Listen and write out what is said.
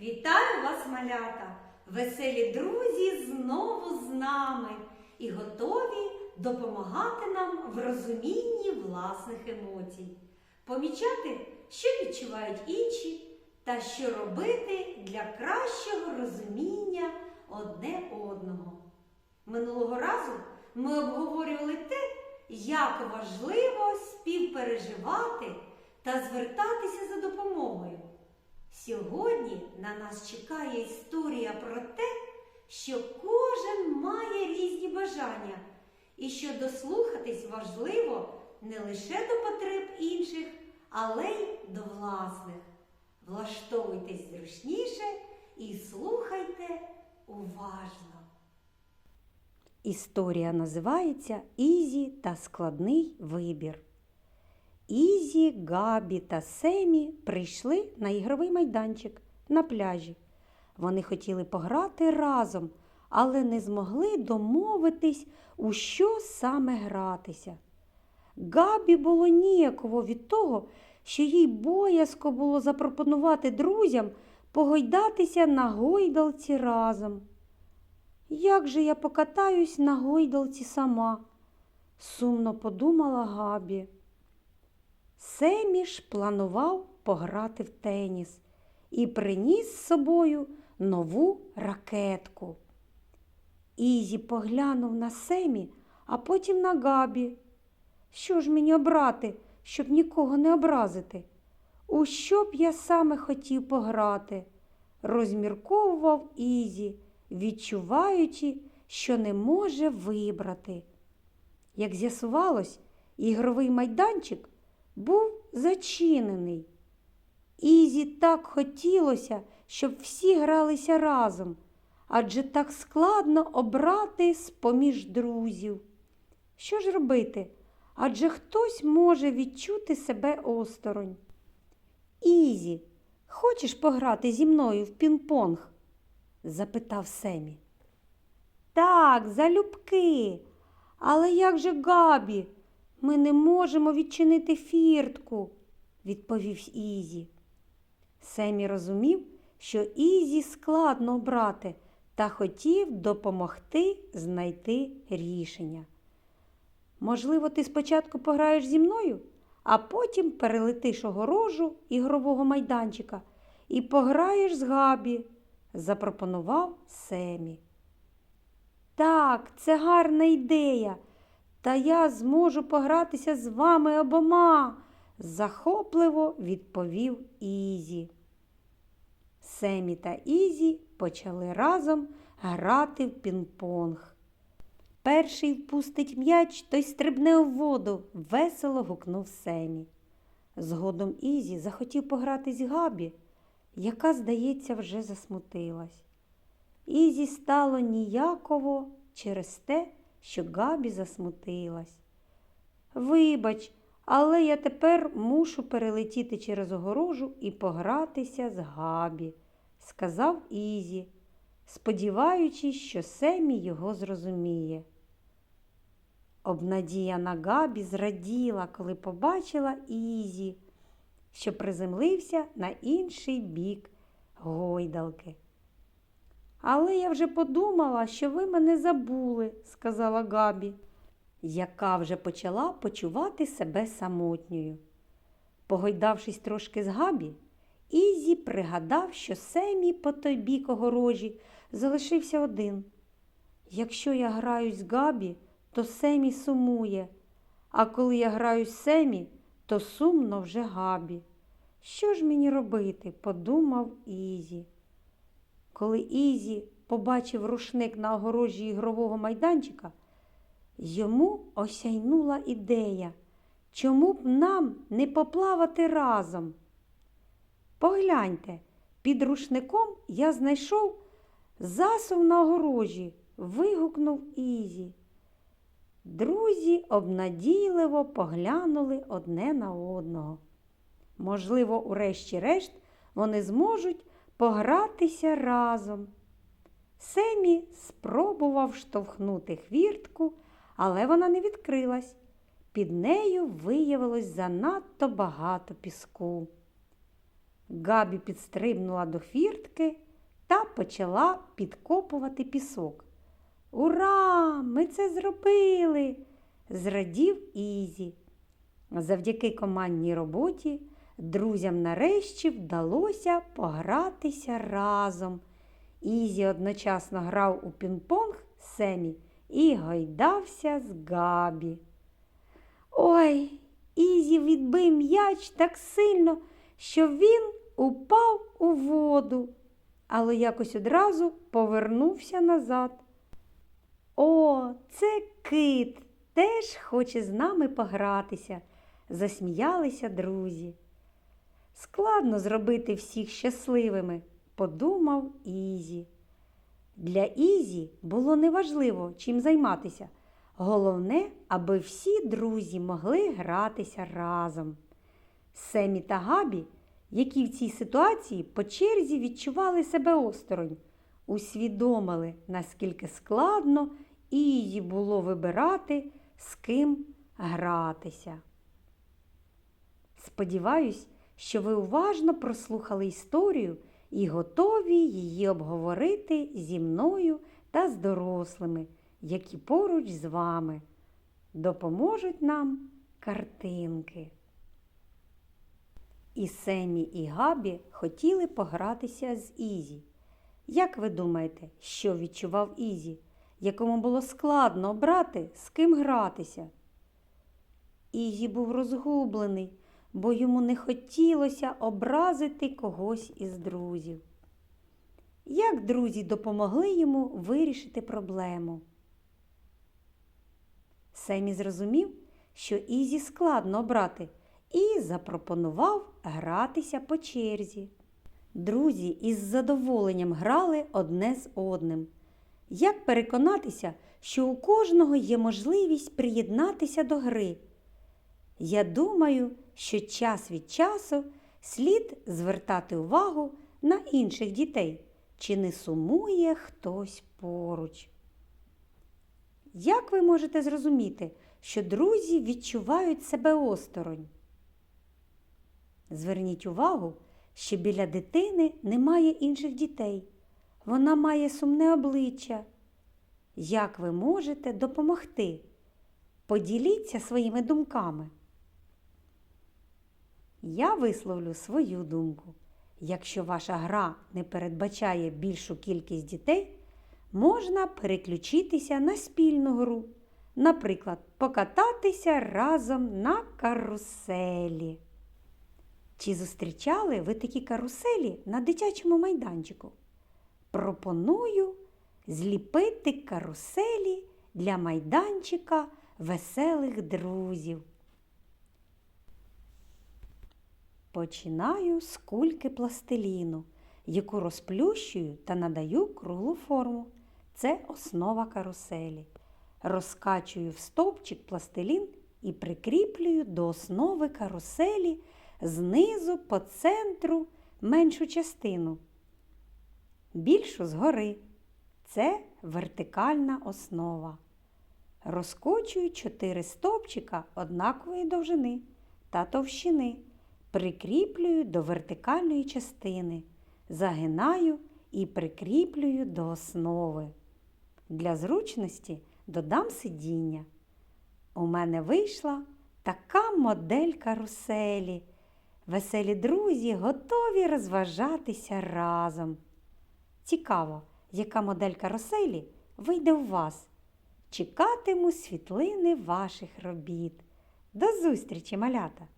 Вітаю вас, малята! Веселі друзі знову з нами і готові допомагати нам в розумінні власних емоцій, помічати, що відчувають інші, та що робити для кращого розуміння одне одного. Минулого разу ми обговорювали те, як важливо співпереживати та звертатися за допомогою. Сьогодні на нас чекає історія про те, що кожен має різні бажання, і що дослухатись важливо не лише до потреб інших, але й до власних. Влаштовуйтесь зручніше і слухайте уважно. Історія називається Ізі та складний вибір. Ізі, Габі та Семі прийшли на ігровий майданчик на пляжі. Вони хотіли пограти разом, але не змогли домовитись, у що саме гратися. Габі було ніяково від того, що їй боязко було запропонувати друзям погойдатися на гойдалці разом. Як же я покатаюсь на гойдалці сама? сумно подумала Габі. Семіш планував пограти в теніс і приніс з собою нову ракетку. Ізі поглянув на Семі, а потім на Габі. Що ж мені обрати, щоб нікого не образити? У що б я саме хотів пограти? розмірковував Ізі, відчуваючи, що не може вибрати. Як з'ясувалось, ігровий майданчик був зачинений. Ізі так хотілося, щоб всі гралися разом, адже так складно обрати з-поміж друзів. Що ж робити? Адже хтось може відчути себе осторонь. Ізі, хочеш пограти зі мною в пінг-понг? запитав Семі. Так, залюбки. Але як же Габі? Ми не можемо відчинити фіртку, відповів Ізі. Семі розумів, що Ізі складно обрати та хотів допомогти знайти рішення. Можливо, ти спочатку пограєш зі мною, а потім перелетиш огорожу ігрового майданчика і пограєш з Габі, запропонував Семі. Так, це гарна ідея. Та я зможу погратися з вами обома, захопливо відповів Ізі. Семі та Ізі почали разом грати в пінг-понг. Перший впустить м'яч, той стрибне у воду, весело гукнув Семі. Згодом Ізі захотів пограти з Габі, яка, здається, вже засмутилась. Ізі стало ніяково через те, що Габі засмутилась. Вибач, але я тепер мушу перелетіти через огорожу і погратися з Габі, сказав Ізі, сподіваючись, що Семі його зрозуміє. Обнадіяна Габі зраділа, коли побачила Ізі, що приземлився на інший бік гойдалки. Але я вже подумала, що ви мене забули, сказала Габі, яка вже почала почувати себе самотньою. Погойдавшись трошки з Габі, Ізі пригадав, що Семі по той бік огорожі залишився один. Якщо я граю з Габі, то Семі сумує, а коли я граю з Семі, то сумно вже Габі. Що ж мені робити? подумав Ізі. Коли Ізі побачив рушник на огорожі ігрового майданчика, йому осяйнула ідея, чому б нам не поплавати разом. Погляньте, під рушником я знайшов засув на огорожі, вигукнув Ізі. Друзі обнадійливо поглянули одне на одного. Можливо, урешті-решт вони зможуть погратися разом. Семі спробував штовхнути хвіртку, але вона не відкрилась. Під нею виявилось занадто багато піску. Габі підстрибнула до фіртки та почала підкопувати пісок. Ура! Ми це зробили! зрадів Ізі. Завдяки командній роботі друзям нарешті вдалося погратися разом. Ізі одночасно грав у пінг-понг Семі і гойдався з Габі. Ой, Ізі відбив м'яч так сильно, що він упав у воду, але якось одразу повернувся назад. О, це кит теж хоче з нами погратися, засміялися друзі. Складно зробити всіх щасливими, подумав Ізі. Для Ізі було неважливо, чим займатися. Головне, аби всі друзі могли гратися разом. Семі та Габі, які в цій ситуації по черзі відчували себе осторонь, усвідомили, наскільки складно Ізі було вибирати, з ким гратися. Сподіваюсь, що ви уважно прослухали історію і готові її обговорити зі мною та з дорослими, які поруч з вами допоможуть нам картинки. І Семі, і Габі хотіли погратися з Ізі. Як ви думаєте, що відчував Ізі, якому було складно обрати, з ким гратися? Ізі був розгублений, бо йому не хотілося образити когось із друзів. Як друзі допомогли йому вирішити проблему? Семі зрозумів, що Ізі складно обрати, і запропонував гратися по черзі. Друзі із задоволенням грали одне з одним. Як переконатися, що у кожного є можливість приєднатися до гри? Я думаю, що час від часу слід звертати увагу на інших дітей, чи не сумує хтось поруч. Як ви можете зрозуміти, що друзі відчувають себе осторонь? Зверніть увагу, що біля дитини немає інших дітей. Вона має сумне обличчя. Як ви можете допомогти? Поділіться своїми думками. Я висловлю свою думку. Якщо ваша гра не передбачає більшу кількість дітей, можна переключитися на спільну гру. Наприклад, покататися разом на каруселі. Чи зустрічали ви такі каруселі на дитячому майданчику? Пропоную зліпити каруселі для майданчика веселих друзів. Починаю з кульки пластиліну, яку розплющую та надаю круглу форму. Це основа каруселі. Розкачую в стовпчик пластилін і прикріплюю до основи каруселі знизу по центру меншу частину. Більшу згори. Це вертикальна основа. Розкочую чотири стовпчика однакової довжини та товщини. Прикріплюю до вертикальної частини, загинаю і прикріплюю до основи. Для зручності додам сидіння. У мене вийшла така модель каруселі. Веселі друзі готові розважатися разом. Цікаво, яка модель каруселі вийде у вас. Чекатиму світлини ваших робіт. До зустрічі, малята!